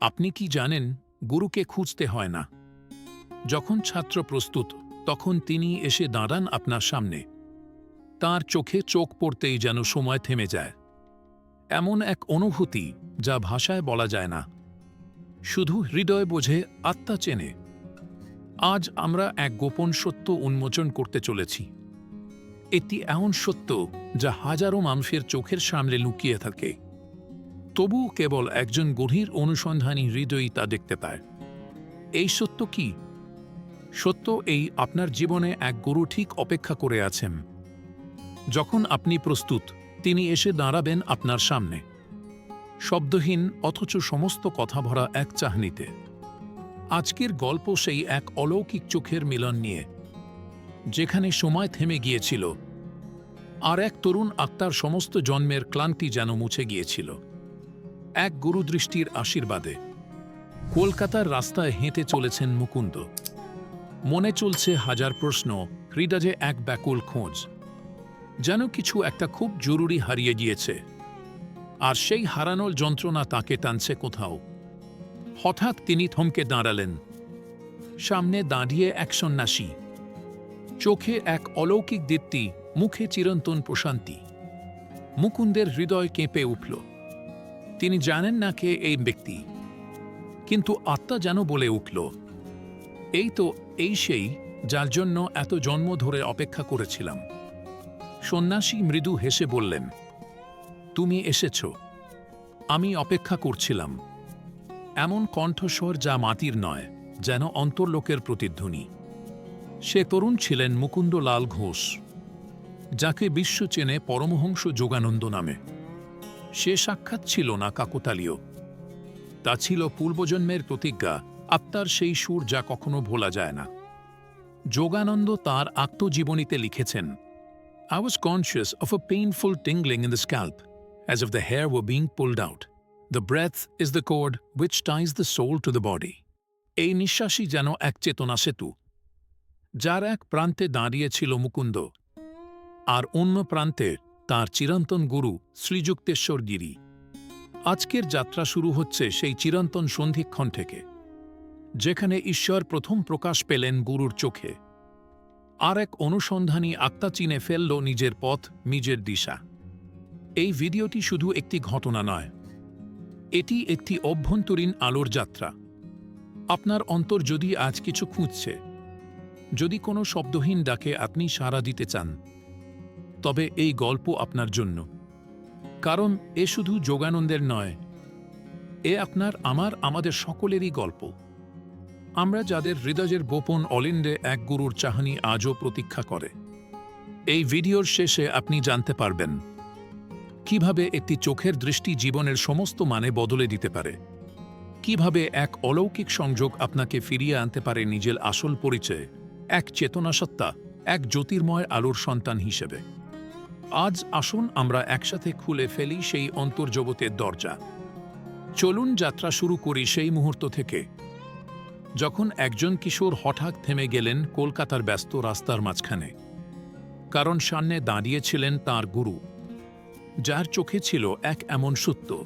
আপনি কি জানেন, গুরুকে খুঁজতে হয় না। যখন ছাত্র প্রস্তুত, তখন তিনি এসে দাঁড়ান আপনার সামনে। তার চোখে চোখ পড়তেই যেন সময় থেমে যায়। এমন এক অনুভূতি যা ভাষায় বলা যায় না। শুধু হৃদয় বোঝে, আত্মা চেনে। আজ আমরা এক গোপন সত্য উন্মোচন করতে চলেছি। এটি এমন সত্য যা হাজারো মানুষের চোখের সামনে লুকিয়ে থাকে। তবুও কেবল একজন গভীর অনুসন্ধানী হৃদয়ই তা দেখতে পায়। এই সত্য কি? সত্য এই আপনার জীবনে এক গুরু ঠিক অপেক্ষা করে আছেন। যখন আপনি প্রস্তুত, তিনি এসে দাঁড়াবেন আপনার সামনে। শব্দহীন অথচ সমস্ত কথা ভরা এক চাহনিতে। আজকের গল্প সেই এক অলৌকিক চোখের মিলন নিয়ে, যেখানে সময় থেমে গিয়েছিল। আর এক তরুণ আত্মার সমস্ত জন্মের ক্লান্তি যেন মুছে গিয়েছিল। এক গুরুদৃষ্টির আশীর্বাদে। কলকাতার রাস্তায় হেঁটে চলেছেন মুকুন্দ। মনে চলছে হাজার প্রশ্ন হৃদয়ে এক ব্যাকুল খোঁজ। যেন কিছু একটা খুব জরুরি হারিয়ে গিয়েছে। আর সেই হারানোর যন্ত্রণা তাকে টানছে কোথাও। হঠাৎ তিনি থমকে দাঁড়ালেন। সামনে দাঁড়িয়ে এক সন্ন্যাসী। চোখে এক অলৌকিক দীপ্তি, মুখে চিরন্তন প্রশান্তি। মুকুন্দের হৃদয় কেঁপে উঠল। তিনি জানেন না কে এই ব্যক্তি। কিন্তু আত্মা যেন বলে উঠল, এই তো এই সেই যার জন্য এত জন্ম ধরে অপেক্ষা করেছিলাম। সন্ন্যাসী মৃদু হেসে বললেন, তুমি এসেছ, আমি অপেক্ষা করছিলাম। এমন কণ্ঠস্বর যা মাটির নয়, যেন অন্তর্লোকের প্রতিধ্বনি। সে তরুণ ছিলেন মুকুন্দলাল ঘোষ, যাকে বিশ্ব চেনে পরমহংস যোগানন্দ নামে। সে সাক্ষাৎ ছিল না কাকোতালীয়। তা ছিল পূর্বজন্মের প্রতিজ্ঞা, আত্মার সেই সুর যা কখনো ভোলা যায় না। যোগানন্দ তার আত্মজীবনীতে লিখেছেন I was conscious of a painful tingling in the scalp as of the hair O being pulled out the breath is the cord which ties the soul to the body এই নিঃশ্বাসই যেন এক চেতনা সেতু, যার এক প্রান্তে দাঁড়িয়েছিল মুকুন্দ, আর অন্য প্রান্তের তার চিরন্তন গুরু শ্রীযুক্তেশ্বর গিরি। আজকের যাত্রা শুরু হচ্ছে সেই চিরন্তন সন্ধিক্ষণ থেকে, যেখানে ঈশ্বর প্রথম প্রকাশ পেলেন গুরুর চোখে। আর এক অনুসন্ধানী আত্মা চিনে ফেলল নিজের পথ, নিজের দিশা। এই ভিডিওটি শুধু একটি ঘটনা নয়, এটি একটি অভ্যন্তরীণ আলোর যাত্রা। আপনার অন্তর যদি আজ কিছু খুঁজছে, যদি কোনো শব্দহীন ডাকে আপনি সাড়া দিতে চান তবে এই গল্প আপনার জন্য। কারণ এ শুধু যোগানন্দের নয়, এ আপনার, আমার, আমাদের সকলেরই গল্প। আমরা যাদের হৃদয়ের গোপন অলিন্ডে এক গুরুর চাহনি আজও প্রতীক্ষা করে। এই ভিডিওর শেষে আপনি জানতে পারবেন, কীভাবে একটি চোখের দৃষ্টি জীবনের সমস্ত মানে বদলে দিতে পারে। কীভাবে এক অলৌকিক সংযোগ আপনাকে ফিরিয়ে আনতে পারে নিজের আসল পরিচয়, এক চেতনাসত্তা, এক জ্যোতির্ময় আলোর সন্তান হিসেবে। আজ আসুন আমরা একসাথে খুলে ফেলি সেই অন্তর্জগতের দরজা। চলুন যাত্রা শুরু করি সেই মুহূর্ত থেকে। যখন একজন কিশোর হঠাৎ থেমে গেলেন কলকাতার ব্যস্ত রাস্তার মাঝখানে। কারণ সামনে দাঁড়িয়েছিলেন তার গুরু, যার চোখে ছিল এক এমন সত্য।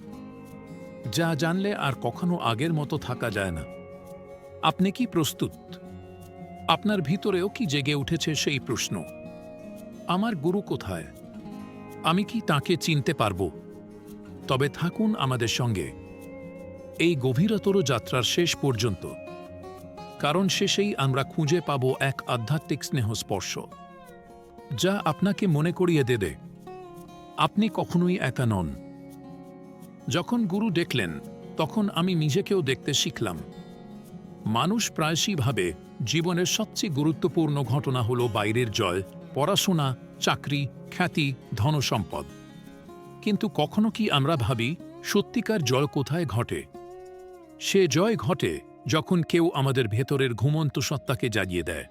যা জানলে আর কখনো আগের মতো থাকা যায় না। আপনি কি প্রস্তুত? আপনার ভিতরেও কি জেগে উঠেছে সেই প্রশ্ন। আমার গুরু কোথায়? আমি কি তাকে চিনতে পারব? তবে থাকুন আমাদের সঙ্গে। এই গভীরতর যাত্রার শেষ পর্যন্ত। কারণ শেষেই আমরা খুঁজে পাব এক আধ্যাত্মিক স্নেহস্পর্শ। যা আপনাকে মনে করিয়ে দেবে, আপনি কখনোই একা নন। যখন গুরু দেখলেন, তখন আমি নিজেকেও দেখতে শিখলাম। মানুষ প্রায়শই ভাবে, জীবনের সবচেয়ে গুরুত্বপূর্ণ ঘটনা হল বাইরের জয় পড়াশোনা চাকরি, খ্যাতি, ধনসম্পদ। কিন্তু কখনো কি আমরা ভাবি, সত্যিকার জয় কোথায় ঘটে? সে জয় ঘটে যখন কেউ আমাদের ভেতরের ঘুমন্ত সত্তাকে জাগিয়ে দেয়।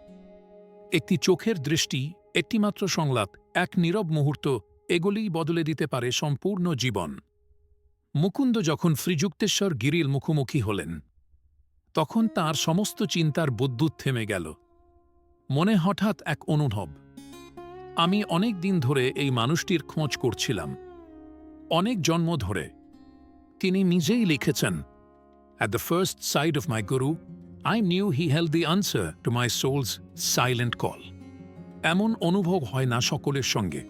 একটি চোখের দৃষ্টি, একটিমাত্র সংলাপ, এক নীরব মুহূর্ত, এগুলিই বদলে দিতে পারে সম্পূর্ণ জীবন। মুকুন্দ যখন শ্রীযুক্তেশ্বর গিরিল মুখোমুখি হলেন, তখন তার সমস্ত চিন্তার বুদ্যুৎ থেমে গেল। মনে হঠাৎ এক অনুভব। আমি অনেক দিন ধরে এই মানুষটির খোঁজ করছিলাম। অনেক জন্ম ধরে। তিনি নিজেই লিখেছেন, At the first sight of my guru I knew he held the answer to my soul's silent call এমন অনুভব হয় না সকলের সঙ্গে।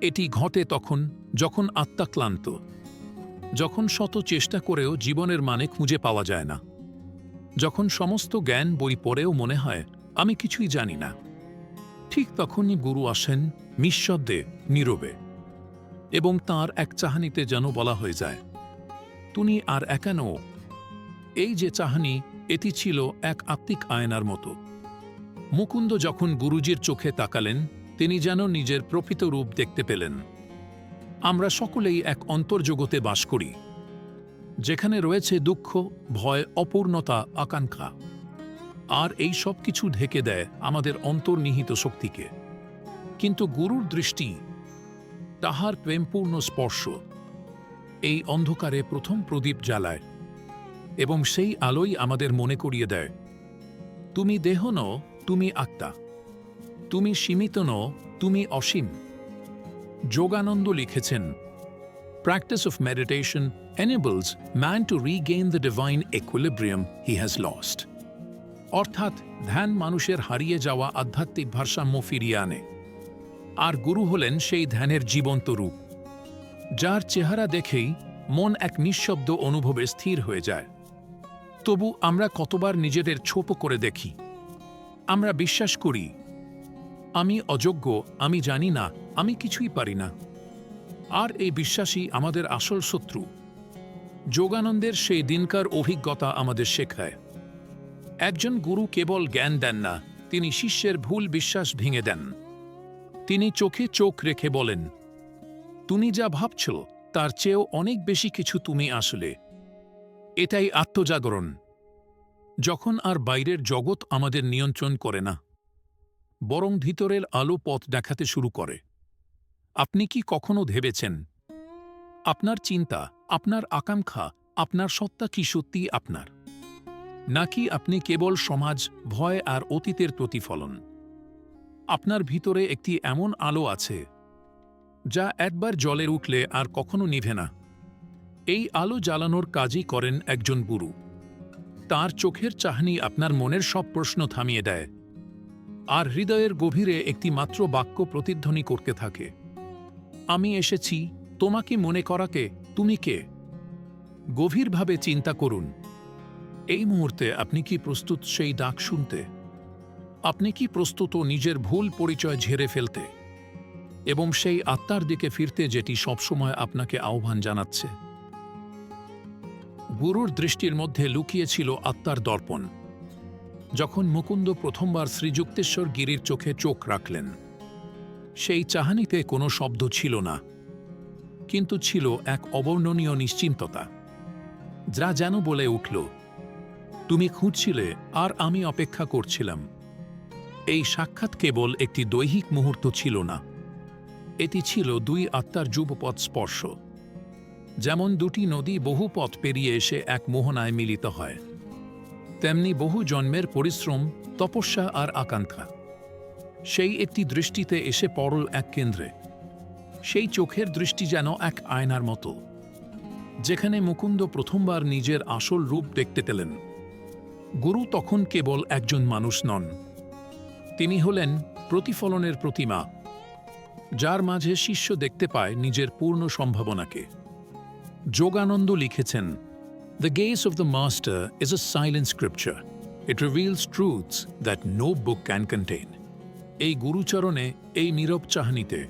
এটি ঘটে তখন, যখন আত্মা ক্লান্ত, যখন শত চেষ্টা করেও জীবনের মানে খুঁজে পাওয়া যায় না, যখন সমস্ত জ্ঞান বই পড়েও মনে হয়, আমি কিছুই জানি না। ঠিক তখনই গুরু আসেন নিঃশব্দে নীরবে, এবং তার এক চাহানিতে যেন বলা হয়ে যায়, তুমি আর একা নও। এই যে চাহানি, এটি ছিল এক আত্মিক আয়নার মতো। মুকুন্দ যখন গুরুজির চোখে তাকালেন, তিনি যেন নিজের প্রকৃত রূপ দেখতে পেলেন। আমরা সকলেই এক অন্তর্জগতে বাস করি, যেখানে রয়েছে দুঃখ, ভয়, অপূর্ণতা, আকাঙ্ক্ষা। আর এই সব কিছু ঢেকে দেয় আমাদের অন্তর্নিহিত শক্তিকে কিন্তু গুরুর দৃষ্টি, তাহার প্রেমপূর্ণ স্পর্শ, এই অন্ধকারে প্রথম প্রদীপ জ্বালায় এবং সেই আলোই আমাদের মনে করিয়ে দেয়, তুমি দেহ নও, তুমি আত্মা, তুমি সীমিত নও, তুমি অসীম যোগানন্দ লিখেছেন practice of meditation enables man to regain the divine equilibrium he has lost. অর্থাৎ ধ্যান মানুষের হারিয়ে যাওয়া আধ্যাত্মিক ভারসাম্য ফিরিয়ে আনে। আর গুরু হলেন সেই ধ্যানের জীবন্ত রূপ, যার চেহারা দেখেই মন এক নিঃশব্দ অনুভবে স্থির হয়ে যায়। তবু আমরা কতবার নিজেদের ছোপ করে দেখি। আমরা বিশ্বাস করি, আমি অযোগ্য, আমি জানি না, আমি কিছুই পারি না। আর এই বিশ্বাসই আমাদের আসল শত্রু। যোগানন্দের সেই দিনকার অভিজ্ঞতা আমাদের শেখায়। একজন গুরু কেবল জ্ঞান দেন না, তিনি শিষ্যের ভুল বিশ্বাস ভেঙে দেন। তিনি চোখে চোখ রেখে বলেন, তুমি যা ভাবছ, তার চেয়েও অনেক বেশি কিছু তুমি আসলে। এটাই আত্মজাগরণ। যখন আর বাইরের জগৎ আমাদের নিয়ন্ত্রণ করে না, বরং ভিতরের আলো পথ দেখাতে শুরু করে। আপনি কি কখনো ভেবেছেন, আপনার চিন্তা, আপনার আকাঙ্ক্ষা, আপনার সত্তা কি সত্যি আপনার? নাকি আপনি কেবল সমাজ, ভয় আর অতীতের প্রতিফলন? আপনার ভিতরে একটি এমন আলো আছে, যা একবার জলে উঠলে আর কখনো নিভে না। এই আলো জ্বালানোর কাজই করেন একজন গুরু। তার চোখের চাহনি আপনার মনের সব প্রশ্ন থামিয়ে দেয়, আর হৃদয়ের গভীরে একটি মাত্র বাক্য প্রতিধ্বনি করতে থাকে। আমি এসেছি, তোমাকে মনে করাকে, তুমি কে? গভীরভাবে চিন্তা করুন। এই মুহূর্তে আপনি কি প্রস্তুত সেই ডাক শুনতে? আপনি কি প্রস্তুত নিজের ভুল পরিচয় ঝেড়ে ফেলতে? এবং সেই আত্মার দিকে ফিরতে যেটি সবসময় আপনাকে আহ্বান জানাচ্ছে। গুরুর দৃষ্টির মধ্যে লুকিয়েছিল আত্মার দর্পণ। যখন মুকুন্দ প্রথমবার শ্রীযুক্তেশ্বর গিরির চোখে চোখ রাখলেন, সেই চাহানিতে কোনো শব্দ ছিল না, কিন্তু ছিল এক অবর্ণনীয় নিশ্চিন্ততা, যা যেন বলে উঠল তুমি খুঁজছিলে আর আমি অপেক্ষা করছিলাম। এই সাক্ষাৎ কেবল একটি দৈহিক মুহূর্ত ছিল না। এটি ছিল দুই আত্মার যুবপথ স্পর্শ। যেমন দুটি নদী বহু পথ পেরিয়ে এসে এক মোহনায় মিলিত হয়, তেমনি বহু জন্মের পরিশ্রম, তপস্যা আর আকাঙ্ক্ষা। সেই একটি দৃষ্টিতে এসে পড়ল এক কেন্দ্রে। সেই চোখের দৃষ্টি যেন এক আয়নার মতো, যেখানে মুকুন্দ প্রথমবার নিজের আসল রূপ দেখতে পেলেন। গুরু তখন কেবল একজন মানুষ নন। তিনি হলেন প্রতিফলনের প্রতিমা, যার মাঝে শিষ্য দেখতে পায় নিজের পূর্ণ সম্ভাবনাকে। যোগানন্দ লিখেছেন the gaze of the master is a silent scripture it reveals truths that no book can contain এই গুরুচরণে, এই নীরব চাহনিতে,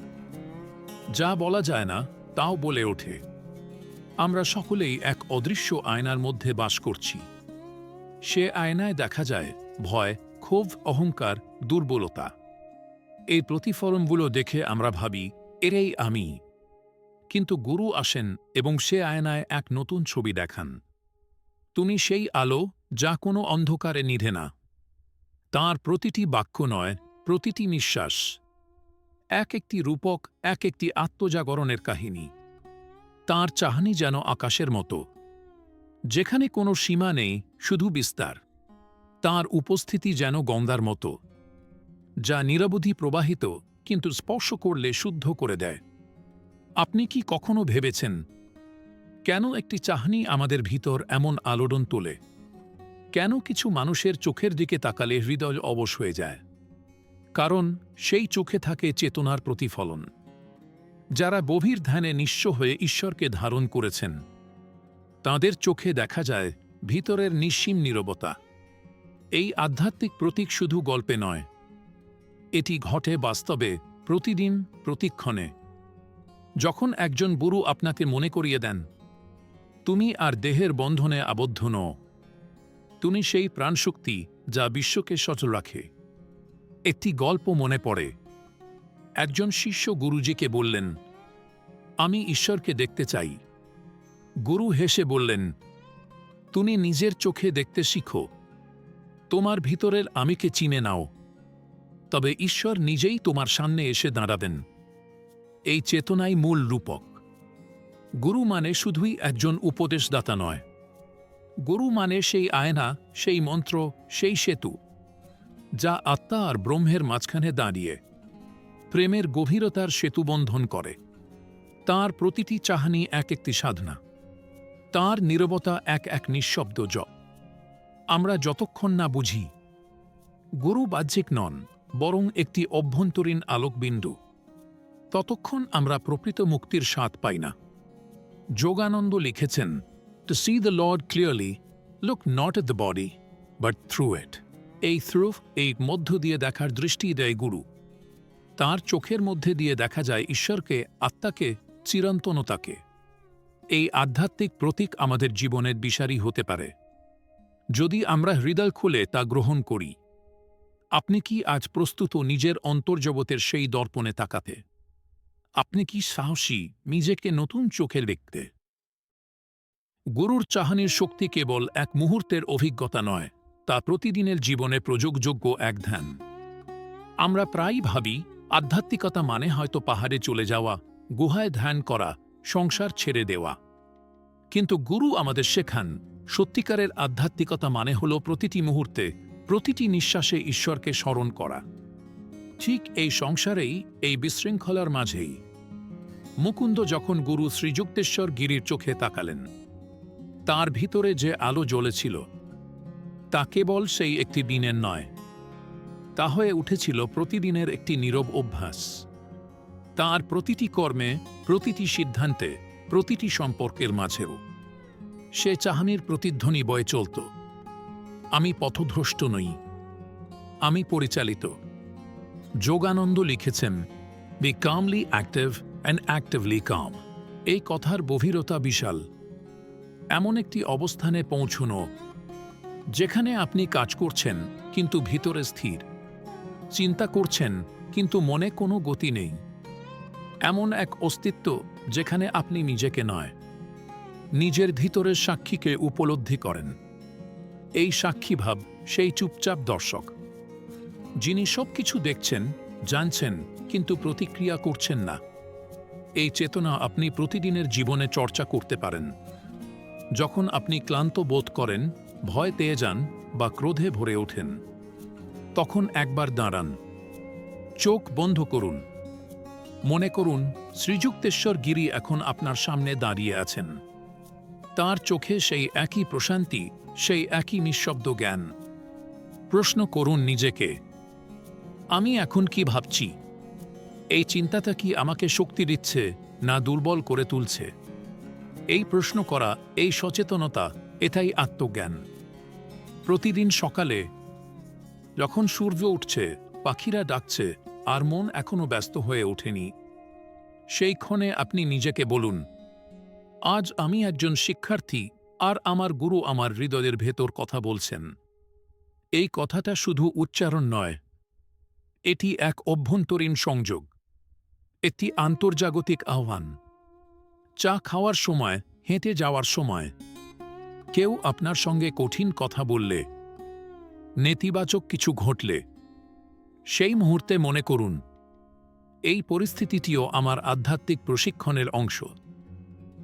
যা বলা যায় না, তাও বলে ওঠে। আমরা সকলেই এক অদৃশ্য আয়নার মধ্যে বাস করছি। সে আয়নায় দেখা যায় ভয়, ক্ষোভ, অহংকার, দুর্বলতা। এই প্রতিফলনগুলো দেখে আমরা ভাবি, এরেই আমি। কিন্তু গুরু আসেন এবং সে আয়নায় এক নতুন ছবি দেখান। তুমি সেই আলো যা কোনো অন্ধকারে নিধে না। তাঁর প্রতিটি বাক্য নয়, প্রতিটি নিঃশ্বাস। এক একটি রূপক, এক একটি আত্মজাগরণের কাহিনী। তার চাহানি যেন আকাশের মতো। যেখানে কোনো সীমা নেই, শুধু বিস্তার। তার উপস্থিতি যেন গঙ্গার মতো, যা নিরবধি প্রবাহিত, কিন্তু স্পর্শ করলে শুদ্ধ করে দেয়। আপনি কি কখনো ভেবেছেন, কেন একটি চাহনি আমাদের ভিতর এমন আলোড়ন তোলে? কেন কিছু মানুষের চোখের দিকে তাকালে হৃদয় অবশ হয়ে যায়? কারণ সেই চোখে থাকে চেতনার প্রতিফলন। যারা গভীর ধ্যানে নিঃস্ব হয়ে ঈশ্বরকে ধারণ করেছেন তাদের চোখে দেখা যায় ভিতরের নিঃসীম নীরবতা। এই আধ্যাত্মিক প্রতীক শুধু গল্পে নয়। এটি ঘটে বাস্তবে, প্রতিদিন, প্রতিক্ষণে। যখন একজন বুড়ো আপনাকে মনে করিয়ে দেন, তুমি আর দেহের বন্ধনে আবদ্ধ নও। তুমি সেই প্রাণশক্তি যা বিশ্বকে সচল রাখে। একটি গল্প মনে পড়ে। একজন শিষ্য গুরুজিকে বললেন, আমি ঈশ্বরকে দেখতে চাই। গুরু হেসে বললেন, তুমি নিজের চোখে দেখতে শিখো। তোমার ভিতরের আমিকে চিনে নাও। তবে ঈশ্বর নিজেই তোমার সামনে এসে দাঁড়াবেন। এই চেতনাই মূল রূপক। গুরু মানে শুধুই একজন উপদেশদাতা নয়। গুরু মানে সেই আয়না, সেই মন্ত্র, সেই সেতু, যা আত্মা আর ব্রহ্মের মাঝখানে দাঁড়িয়ে প্রেমের গভীরতার সেতুবন্ধন করে। তার প্রতিটি চাহানি এক একটি সাধনা। তার নীরবতা এক এক নিঃশব্দ জ আমরা যতক্ষণ না বুঝি, গুরু বাহ্যিক নন, বরং একটি অভ্যন্তরীণ আলোকবিন্দু, ততক্ষণ আমরা প্রকৃত মুক্তির স্বাদ পাই না। যোগানন্দ লিখেছেন to see the Lord clearly look not at the body but through at এই থ্রু এই মধ্য দিয়ে দেখার দৃষ্টি দেয় গুরু। তার চোখের মধ্যে দিয়ে দেখা যায় ঈশ্বরকে, আত্মাকে, চিরন্তনতাকে। এই আধ্যাত্মিক প্রতীক আমাদের জীবনের বিষারী হতে পারে। যদি আমরা হৃদয় খুলে তা গ্রহণ করি, আপনি কি আজ প্রস্তুত নিজের অন্তর্জগতের সেই দর্পণে তাকাতে? আপনি কি সাহসী নিজেকে নতুন চোখের দেখতে? গুরুর চাহানির শক্তি কেবল এক মুহূর্তের অভিজ্ঞতা নয়, তা প্রতিদিনের জীবনে প্রযোগযোগ্য এক ধ্যান। আমরা প্রায়ই ভাবি, আধ্যাত্মিকতা মানে হয়তো পাহাড়ে চলে যাওয়া, গুহায় ধ্যান করা সংসার ছেড়ে দেওয়া। কিন্তু গুরু আমাদের শেখান, সত্যিকারের আধ্যাত্মিকতা মানে হল প্রতিটি মুহূর্তে প্রতিটি নিঃশ্বাসে ঈশ্বরকে স্মরণ করা। ঠিক এই সংসারেই, এই বিশৃঙ্খলার মাঝেই। মুকুন্দ যখন গুরু শ্রীযুক্তেশ্বর গিরির চোখে তাকালেন, তার ভিতরে যে আলো জ্বলেছিল, তা কেবল সেই একটি দিনের নয়, তা হয়ে উঠেছিল প্রতিদিনের একটি নীরব অভ্যাস। তার প্রতিটি কর্মে, প্রতিটি সিদ্ধান্তে, প্রতিটি সম্পর্কের মাঝেও। সে চাহানির প্রতিধ্বনি বয়ে চলত। আমি পথভ্রষ্ট নই। আমি পরিচালিত। যোগানন্দ লিখেছেন be calmly active and actively calm এই কথার গভীরতা বিশাল। এমন একটি অবস্থানে পৌঁছনো। যেখানে আপনি কাজ করছেন, কিন্তু ভিতরে স্থির। চিন্তা করছেন, কিন্তু মনে কোনো গতি নেই। এমন এক অস্তিত্ব যেখানে আপনি নিজেকে নয়, নিজের ভিতরের সাক্ষীকে উপলব্ধি করেন। এই সাক্ষীভাব সেই চুপচাপ দর্শক, যিনি সব কিছু দেখছেন, জানছেন, কিন্তু প্রতিক্রিয়া করছেন না। এই চেতনা আপনি প্রতিদিনের জীবনে চর্চা করতে পারেন। যখন আপনি ক্লান্ত বোধ করেন, ভয় পেয়ে যান বা ক্রোধে ভরে ওঠেন, তখন একবার দাঁড়ান, চোখ বন্ধ করুন। মনে করুন, শ্রীযুক্তেশ্বর গিরি এখন আপনার সামনে দাঁড়িয়ে আছেন। তার চোখে সেই একই প্রশান্তি, সেই একই নিঃশব্দ জ্ঞান। প্রশ্ন করুন নিজেকে, আমি এখন কি ভাবছি? এই চিন্তাটা কি আমাকে শক্তি দিচ্ছে না দুর্বল করে তুলছে? এই প্রশ্ন করা, এই সচেতনতা, এটাই আত্মজ্ঞান। প্রতিদিন সকালে, যখন সূর্য উঠছে, পাখিরা ডাকছে আর মন এখনও ব্যস্ত হয়ে ওঠেনি। সেই ক্ষণে আপনি নিজেকে বলুন, আজ আমি একজন শিক্ষার্থী আর আমার গুরু আমার হৃদয়ের ভেতর কথা বলছেন। এই কথাটা শুধু উচ্চারণ নয়, এটি এক অভ্যন্তরীণ সংযোগ, একটি আন্তর্জাগতিক আহ্বান। চা খাওয়ার সময়, হেঁটে যাওয়ার সময়, কেউ আপনার সঙ্গে কঠিন কথা বললে, নেতিবাচক কিছু ঘটলে সেই মুহূর্তে মনে করুন, এই পরিস্থিতিটিও আমার আধ্যাত্মিক প্রশিক্ষণের অংশ।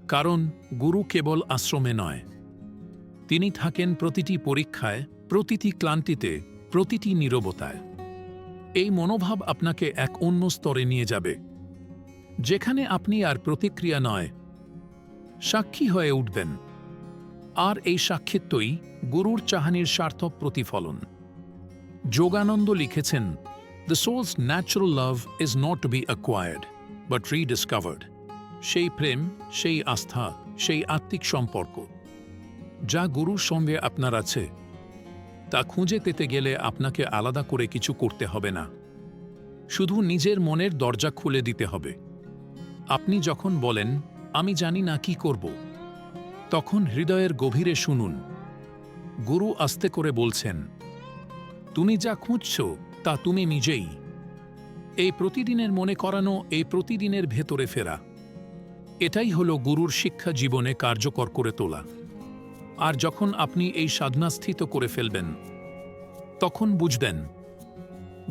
কারণ গুরু কেবল আশ্রমে নয়, তিনি থাকেন প্রতিটি পরীক্ষায়, প্রতিটি ক্লান্তিতে, প্রতিটি নীরবতায়। এই মনোভাব আপনাকে এক অন্য স্তরে নিয়ে যাবে। যেখানে আপনি আর প্রতিক্রিয়া নয়, সাক্ষী হয়ে উঠবেন। আর এই সাক্ষিত্বই গুরুর চাহানির সার্থক প্রতিফলন। যোগানন্দ লিখেছেন the soul's natural love is not to be acquired but rediscovered সেই প্রেম, সেই আস্থা, সেই আত্মিক সম্পর্ক। যা গুরুর সঙ্গে আপনার আছে, তা খুঁজে পেতে গেলে আপনাকে আলাদা করে কিছু করতে হবে না। শুধু নিজের মনের দরজা খুলে দিতে হবে। আপনি যখন বলেন, আমি জানি না কি করব, তখন হৃদয়ের গভীরে শুনুন। গুরু আস্তে করে বলছেন, তুমি যা খুঁজছ তা তুমি নিজেই। এই প্রতিদিনের মনে করানো, এই প্রতিদিনের ভেতরে ফেরা। এটাই হলো গুরুর শিক্ষা জীবনে কার্যকর করে তোলা। আর যখন আপনি এই সাধনা স্থিত করে ফেলবেন, তখন বুঝবেন,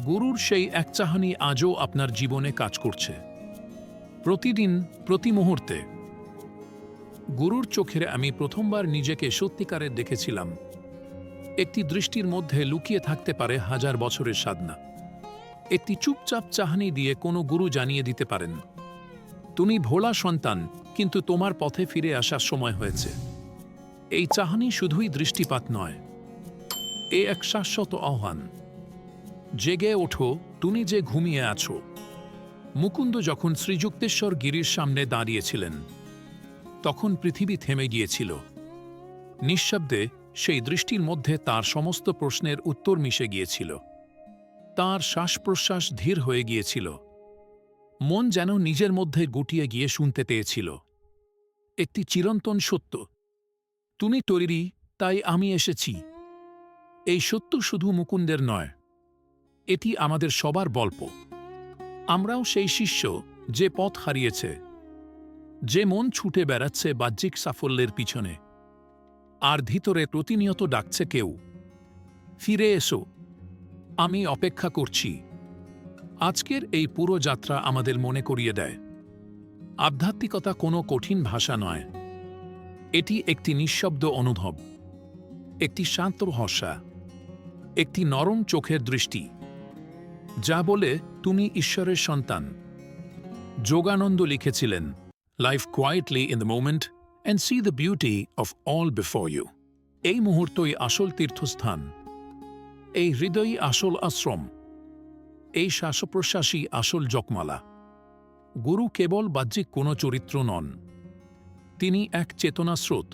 গুরুর সেই এক চাহানি আজও আপনার জীবনে কাজ করছে। প্রতিদিন, প্রতি মুহূর্তে। গুরুর চোখের আমি প্রথমবার নিজেকে সত্যিকারের দেখেছিলাম। একটি দৃষ্টির মধ্যে লুকিয়ে থাকতে পারে হাজার বছরের সাধনা। একটি চুপচাপ চাহানি দিয়ে কোনো গুরু জানিয়ে দিতে পারেন, তুমি ভোলা সন্তান, কিন্তু তোমার পথে ফিরে আসার সময় হয়েছে। এই চাহানি শুধুই দৃষ্টিপাত নয়, এ এক শাশ্বত আহ্বান। জেগে ওঠো, তুমি যে ঘুমিয়ে আছো। মুকুন্দ যখন শ্রীযুক্তেশ্বর গিরির সামনে দাঁড়িয়েছিলেন, তখন পৃথিবী থেমে গিয়েছিল। নিঃশব্দে সেই দৃষ্টির মধ্যে তার সমস্ত প্রশ্নের উত্তর মিশে গিয়েছিল। তার শ্বাস প্রশ্বাস ধীর হয়ে গিয়েছিল। মন যেন নিজের মধ্যে গুটিয়ে গিয়ে শুনতে পেয়েছিল। একটি চিরন্তন সত্য। তুমি তৈরি, তাই আমি এসেছি। এই সত্য শুধু মুকুন্দের নয়। এটি আমাদের সবার গল্প। আমরাও সেই শিষ্য যে পথ হারিয়েছে। যে মন ছুটে বেড়াচ্ছে বাহ্যিক সাফল্যের পিছনে। আর ভিতরে প্রতিনিয়ত ডাকছে কেউ। ফিরে এসো। আমি অপেক্ষা করছি। আজকের এই পুরো যাত্রা আমাদের মনে করিয়ে দেয়। আধ্যাত্মিকতা কোনো কঠিন ভাষা নয়। এটি একটি নিঃশব্দ অনুভব। একটি শান্ত হসা একটি নরম চোখের দৃষ্টি। যা বলে, তুমি ঈশ্বরের সন্তান। যোগানন্দ লিখেছিলেন life quietly in the moment and see the beauty of all before you এই মুহূর্তই আসল তীর্থস্থান। এই হৃদয়ই আসল আশ্রম। এই শ্বাসপ্রশ্বাসই আসল জকমালা গুরু কেবল বাহ্যিক কোনো চরিত্র নন। তিনি এক চেতনা স্রোত,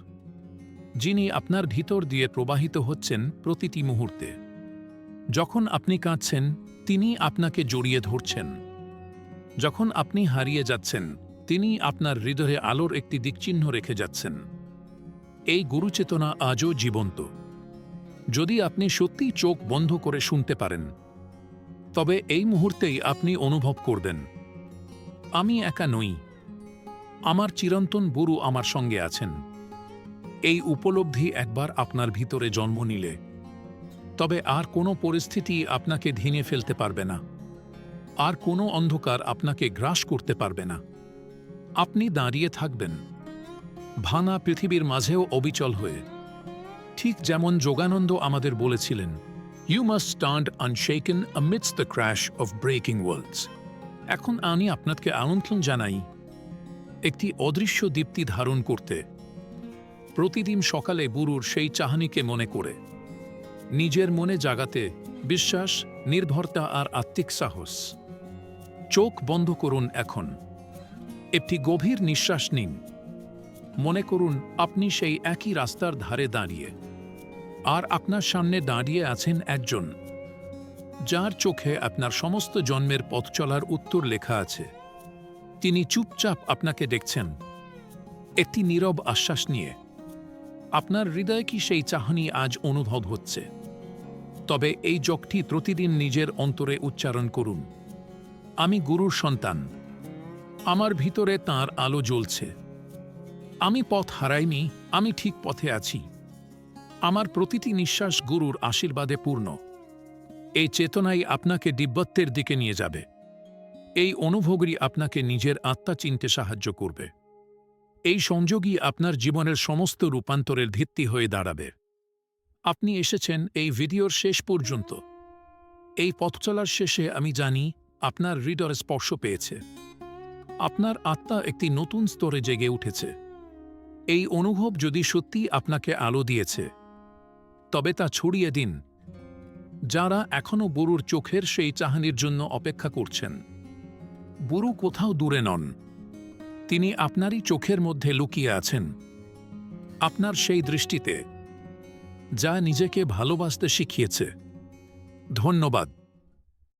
যিনি আপনার ভিতর দিয়ে প্রবাহিত হচ্ছেন প্রতিটি মুহূর্তে। যখন আপনি কাঁদছেন, তিনি আপনাকে জড়িয়ে ধরছেন। যখন আপনি হারিয়ে যাচ্ছেন তিনি আপনার হৃদয়ে আলোর একটি দিকচিহ্ন রেখে যাচ্ছেন। এই গুরুচেতনা আজও জীবন্ত। যদি আপনি সত্যিই চোখ বন্ধ করে শুনতে পারেন, তবে এই মুহূর্তেই আপনি অনুভব করবেন, আমি একা নই। আমার চিরন্তন বুরু আমার সঙ্গে আছেন। এই উপলব্ধি একবার আপনার ভিতরে জন্ম নিলে, তবে আর কোনো পরিস্থিতি আপনাকে ধিনে ফেলতে পারবে না। আর কোনো অন্ধকার আপনাকে গ্রাস করতে পারবে না। আপনি দাঁড়িয়ে থাকবেন। ভানা পৃথিবীর মাঝেও অবিচল হয়ে। ঠিক যেমন যোগানন্দ আমাদের বলেছিলেন you must stand unshaken amidst the crash of breaking worlds এখন আমি আপনাকে আমন্ত্রণ জানাই, একটি অদৃশ্য দীপ্তি ধারণ করতে। প্রতিদিন সকালে গুরুর সেই চাহানিকে মনে করে। নিজের মনে জাগাতে বিশ্বাস, নির্ভরতা আর আত্মিক সাহস। চোখ বন্ধ করুন এখন। একটি গভীর নিঃশ্বাস নিন। মনে করুন, আপনি সেই একই রাস্তার ধারে দাঁড়িয়ে, আর আপনার সামনে দাঁড়িয়ে আছেন একজন, যার চোখে আপনার সমস্ত জন্মের পথ চলার উত্তর লেখা আছে। তিনি চুপচাপ আপনাকে দেখছেন। একটি নীরব আশ্বাস নিয়ে, আপনার হৃদয়ে কি সেই চাহনি আজ অনুভব হচ্ছে? তবে এই জগটি প্রতিদিন নিজের অন্তরে উচ্চারণ করুন। আমি গুরুর সন্তান। আমার ভিতরে তার আলো জ্বলছে। আমি পথ হারাইনি, আমি ঠিক পথে আছি। আমার প্রতিটি নিঃশ্বাস গুরুর আশীর্বাদে পূর্ণ। এই চেতনাই আপনাকে দিব্যত্বের দিকে নিয়ে যাবে। এই অনুভবই আপনাকে নিজের আত্মা চিনতে সাহায্য করবে। এই সংযোগই আপনার জীবনের সমস্ত রূপান্তরের ভিত্তি হয়ে দাঁড়াবে। আপনি এসেছেন এই ভিডিওর শেষ পর্যন্ত। এই পথ চলার শেষে আমি জানি আপনার হৃদয় স্পর্শ পেয়েছে। আপনার আত্মা একটি নতুন স্তরে জেগে উঠেছে। এই অনুভব যদি সত্যি আপনাকে আলো দিয়েছে, তবে তা ছড়িয়ে দিন। যারা এখনও বুড়ুর চোখের সেই চাহানির জন্য অপেক্ষা করছেন বুড়ু কোথাও দূরে নন। তিনি আপনারই চোখের মধ্যে লুকিয়ে আছেন। আপনার সেই দৃষ্টিতে, যা নিজেকে ভালোবাসতে শিখিয়েছে। ধন্যবাদ।